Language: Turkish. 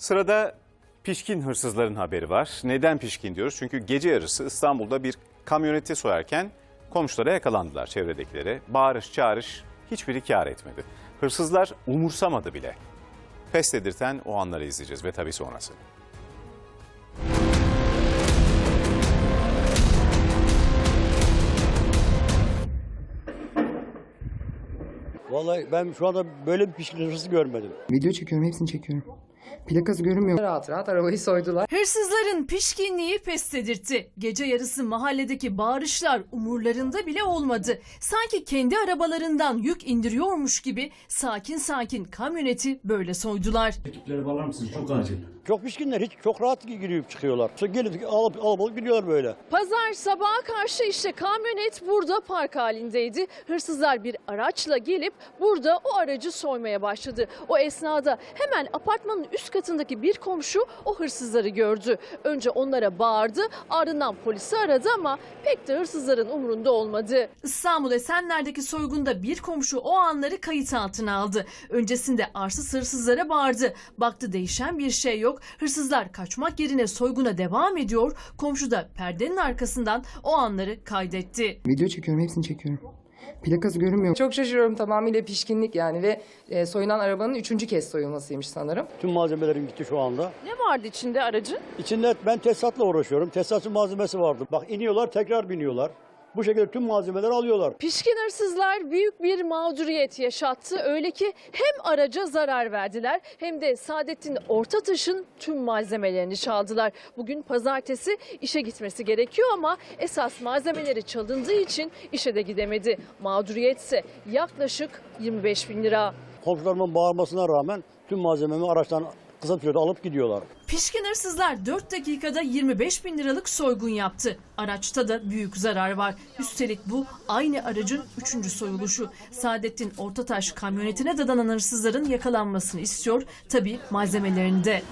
Sırada pişkin hırsızların haberi var. Neden pişkin diyoruz? Çünkü gece yarısı İstanbul'da bir kamyoneti soyarken komşulara yakalandılar çevredekilere. Bağırış çağırış hiçbiri kâr etmedi. Hırsızlar umursamadı bile. Pes dedirten o anları izleyeceğiz ve tabii sonrası. Vallahi ben şu anda böyle bir pişkin hırsız görmedim. Video çekiyorum, hepsini çekiyorum. Plakası görünmüyor. Rahat rahat arabayı soydular. Hırsızların pişkinliği pes dedirtti. Gece yarısı mahalledeki bağırışlar umurlarında bile olmadı. Sanki kendi arabalarından yük indiriyormuş gibi sakin sakin kamyoneti böyle soydular. Ekipleri bağlar mısınız? Çok acil. Çok pişkinler hiç çok rahat girip çıkıyorlar. Sonra gelip alıp alıp alıp gidiyorlar böyle. Pazar sabaha karşı işte kamyonet burada park halindeydi. Hırsızlar bir araçla gelip burada o aracı soymaya başladı. O esnada hemen apartmanın üst katındaki bir komşu o hırsızları gördü. Önce onlara bağırdı ardından polisi aradı ama pek de hırsızların umurunda olmadı. İstanbul Esenler'deki soygunda bir komşu o anları kayıt altına aldı. Öncesinde arsız hırsızlara bağırdı. Baktı değişen bir şey yok. Hırsızlar kaçmak yerine soyguna devam ediyor. Komşu da perdenin arkasından o anları kaydetti. Video çekiyorum, hepsini çekiyorum. Plakası görünmüyor. Çok şaşırıyorum tamamıyla pişkinlik yani ve e, soyulan arabanın üçüncü kez soyulmasıymış sanırım. Tüm malzemelerim gitti şu anda. Ne vardı içinde aracın? İçinde ben tesisatla uğraşıyorum. Tesisatın malzemesi vardı. Bak iniyorlar tekrar biniyorlar. Bu şekilde tüm malzemeleri alıyorlar. Pişkin hırsızlar büyük bir mağduriyet yaşattı. Öyle ki hem araca zarar verdiler hem de Saadettin Ortataş'ın tüm malzemelerini çaldılar. Bugün pazartesi işe gitmesi gerekiyor ama esas malzemeleri çalındığı için işe de gidemedi. Mağduriyetse yaklaşık 25 bin lira. Komşularımın bağırmasına rağmen tüm malzememi araçtan kısa alıp gidiyorlar. Pişkin hırsızlar 4 dakikada 25 bin liralık soygun yaptı. Araçta da büyük zarar var. Üstelik bu aynı aracın 3. soyuluşu. Saadettin Ortataş kamyonetine dadanan hırsızların yakalanmasını istiyor. Tabii malzemelerini de.